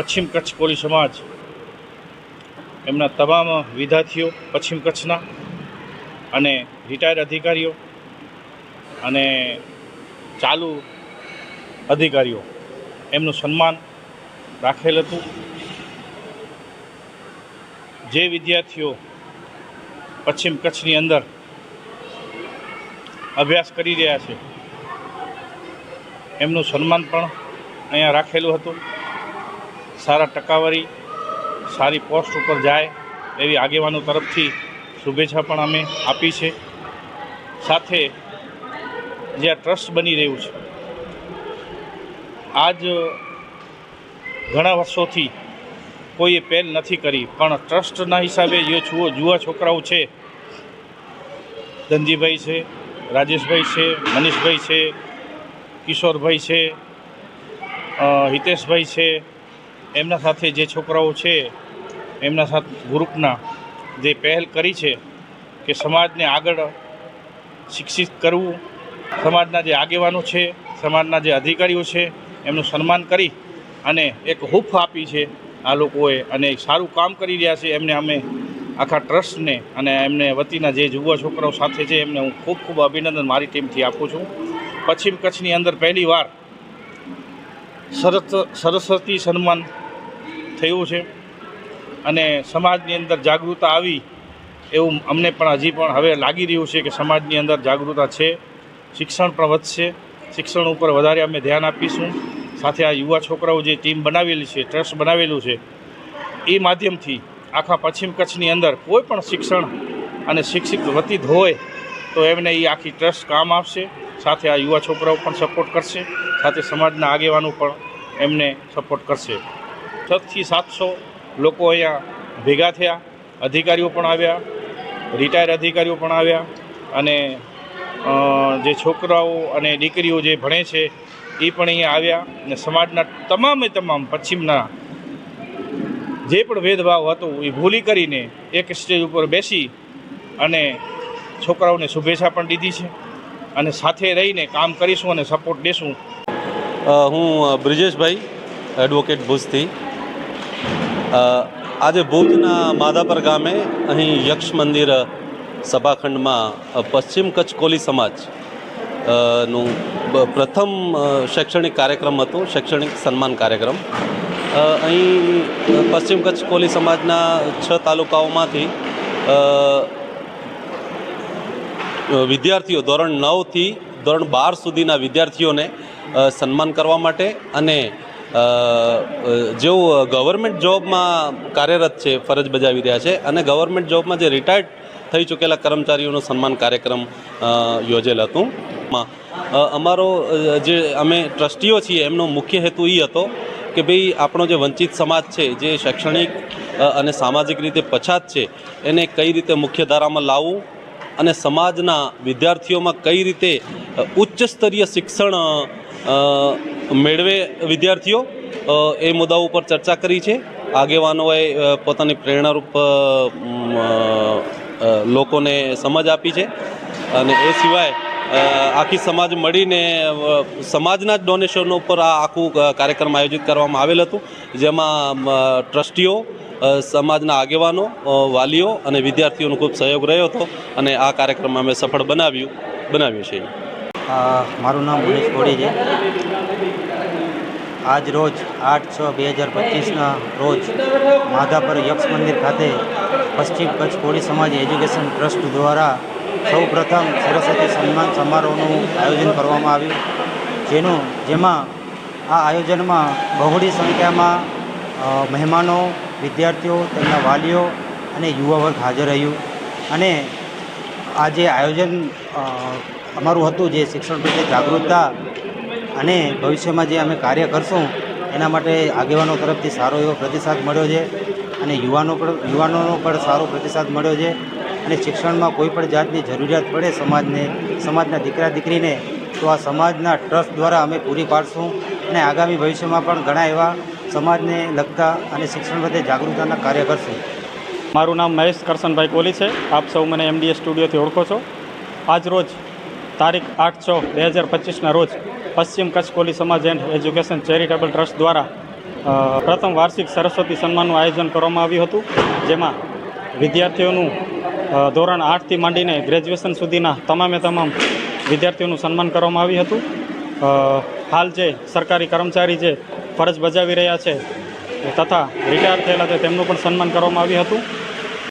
પશ્ચિમ કચ્છ કોલી સમાજ એમના તમામ વિદ્યાર્થીઓ પશ્ચિમ કચ્છના અને રિટાયર્ડ અધિકારીઓ અને ચાલુ અધિકારીઓ એમનું સન્માન રાખેલ હતું. જે વિદ્યાર્થીઓ પશ્ચિમ કચ્છની અંદર અભ્યાસ કરી રહ્યા છે, એમનું સન્માન પણ અહીંયા રાખેલું હતું. સારા ટકાવારી, સારી પોસ્ટ ઉપર જાય એવી આગેવાનો તરફથી શુભેચ્છા પણ અમે આપી છે. સાથે જે આ ટ્રસ્ટ બની રહ્યું છે, આજ ઘણા વર્ષોથી કોઈએ પહેલ નથી કરી, પણ ટ્રસ્ટના હિસાબે જે છુઓ જુવા છોકરાઓ છે, ધનજીભાઈ છે, રાજેશભાઈ છે, મનીષભાઈ છે, કિશોરભાઈ છે હિતેશભાઈ છે એમના સાથે જે છોકરાઓ છે, એમના સાથે ગ્રુપના જે પહેલ કરી છે કે સમાજને આગળ શિક્ષિત કરવું, સમાજના જે આગેવાનો છે, સમાજના જે અધિકારીઓ છે, એમનું સન્માન કરી અને એક હૂફ આપી છે આ લોકોએ અને સારું કામ કરી રહ્યા છે. એમને અમે આખા ટ્રસ્ટને અને એમને વતીના જે યુવા છોકરાઓ સાથે છે, એમને હું ખૂબ ખૂબ અભિનંદન મારી ટીમથી આપું છું. પશ્ચિમ કચ્છની અંદર પહેલી સરસ સરસ્વતી સન્માન થયું છે અને સમાજની અંદર જાગૃતતા આવી એવું અમને પણ હજી પણ હવે લાગી રહ્યું છે કે સમાજની અંદર જાગૃતતા છે, શિક્ષણ પણ વધશે, શિક્ષણ ઉપર વધારે અમે ધ્યાન આપીશું. સાથે આ યુવા છોકરાઓ જે ટીમ બનાવેલી છે ટ્રસ્ટ બનાવેલું છે, એ માધ્યમથી આખા પશ્ચિમ કચ્છની અંદર કોઈ પણ શિક્ષણ અને શિક્ષિત વતીત હોય તો એમને એ આખી ટ્રસ્ટ કામ આપશે. સાથે આ યુવા છોકરાઓ પણ સપોર્ટ કરશે. સાથે સમાજના આગેવાનો પણ એમને સપોર્ટ કરશે. છથી સાતસો લોકો અહીંયા ભેગા થયા, અધિકારીઓ પણ આવ્યા રિટાયર અધિકારીઓ પણ આવ્યા અને જે છોકરાઓ અને દીકરીઓ જે ભણે છે, એ પણ અહીંયા આવ્યા અને સમાજના તમામે તમામ પશ્ચિમના જે પણ ભેદભાવ હતો એ ભૂલી કરીને એક સ્ટેજ ઉપર બેસી અને છોકરાઓને શુભેચ્છા પણ દીધી છે અને સાથે રહીને કામ કરીશું અને સપોર્ટ દેશું હું બ્રિજેશભાઈ એડવોકેટ ભુજથી. આજે ભુજના માધાપર ગામે અહીં યક્ષ મંદિર સભાખંડમાં પશ્ચિમ કચ્છ કોલી સમાજનું પ્રથમ શૈક્ષણિક કાર્યક્રમ હતો, શૈક્ષણિક સન્માન કાર્યક્રમ. અહીં પશ્ચિમ કચ્છ કોલી સમાજના છ તાલુકાઓમાંથી વિદ્યાર્થીઓ ધોરણ નવથી ધોરણ બાર સુધીના વિદ્યાર્થીઓને સન્માન કરવા માટે અને જેઓ ગવર્મેન્ટ જોબમાં કાર્યરત છે, ફરજ બજાવી રહ્યા છે અને ગવર્મેન્ટ જોબમાં જે રિટાયર્ડ થઈ ચૂકેલા કર્મચારીઓનો સન્માન કાર્યક્રમ યોજેલ હતું. અમારો જે અમે ટ્રસ્ટીઓ છીએ, એમનો મુખ્ય હેતુ એ હતો કે ભાઈ આપણો જે વંચિત સમાજ છે, જે શૈક્ષણિક અને સામાજિક રીતે પછાત છે, એને કઈ રીતે મુખ્ય ધારામાં લાવવું અને સમાજના વિદ્યાર્થીઓમાં કઈ રીતે ઉચ્ચ સ્તરીય શિક્ષણ મેળવે વિદ્યાર્થીઓ એ મુદ્દાઓ ઉપર ચર્ચા કરી છે. આગેવાનોએ પોતાની પ્રેરણારૂપ લોકોને સમજ આપી છે. અને એ સિવાય આખી સમાજ મળીને સમાજના જ ડોનેશનો ઉપર આ આખું કાર્યક્રમ આયોજિત કરવામાં આવેલ હતું. જેમાં ટ્રસ્ટીઓ સમાજના આગેવાનો વાલીઓ અને વિદ્યાર્થીઓનો ખૂબ સહયોગ રહ્યો હતો. અને આ કાર્યક્રમ અમે સફળ બનાવ્યું બનાવ્યું છે. મારું નામ મનીષ કોડી છે. આજ રોજ આઠ છ બે હજાર પચીસના રોજ માધાપર યક્ષ મંદિર ખાતે પશ્ચિમ કચ્છ કોળી સમાજ એજ્યુકેશન ટ્રસ્ટ દ્વારા સૌ પ્રથમ સરસ્વતી સન્માન સમારોહનું આયોજન કરવામાં આવ્યું. જેનું, જેમાં આ આયોજનમાં બહોળી સંખ્યામાં મહેમાનો, વિદ્યાર્થીઓ, તેમના વાલીઓ અને યુવા વર્ગ હાજર રહ્યું. અને આ જે આયોજન અમારું હતું જે શિક્ષણ પ્રત્યે જાગૃતતા અને ભવિષ્યમાં જે અમે કાર્ય કરશું, એના માટે આગેવાનો તરફથી સારો એવો પ્રતિસાદ મળ્યો છે અને યુવાનો પણ યુવાનોનો પણ સારો પ્રતિસાદ મળ્યો છે અને શિક્ષણમાં કોઈ પણ જાતની જરૂરિયાત પડે સમાજને, સમાજના દીકરા દીકરીને, તો આ સમાજના ટ્રસ્ટ દ્વારા અમે પૂરી પાડશું અને આગામી ભવિષ્યમાં પણ ઘણા એવા સમાજને લગતા અને શિક્ષણ પ્રત્યે જાગૃતતાના કાર્ય કરશું. મારું નામ મહેશ કરશનભાઈ કોહલી છે. આપ સૌ મને એમડીએસ સ્ટુડિયોથી ઓળખો છો. આજ રોજ તારીખ આઠ છ બે હજાર પચીસના રોજ પશ્ચિમ કચ્છ કોલી સમાજ એન્ડ એજ્યુકેશન ચેરિટેબલ ટ્રસ્ટ દ્વારા પ્રથમ વાર્ષિક સરસ્વતી સન્માનનું આયોજન કરવામાં આવ્યું હતું, જેમાં વિદ્યાર્થીઓનું ધોરણ આઠથી માંડીને ગ્રેજ્યુએશન સુધીના તમામે તમામ વિદ્યાર્થીઓનું સન્માન કરવામાં આવ્યું હતું. હાલ જે સરકારી કર્મચારી જે ફરજ બજાવી રહ્યા છે, તથા રિટાયર થયેલા છે, તેમનું પણ સન્માન કરવામાં આવ્યું હતું.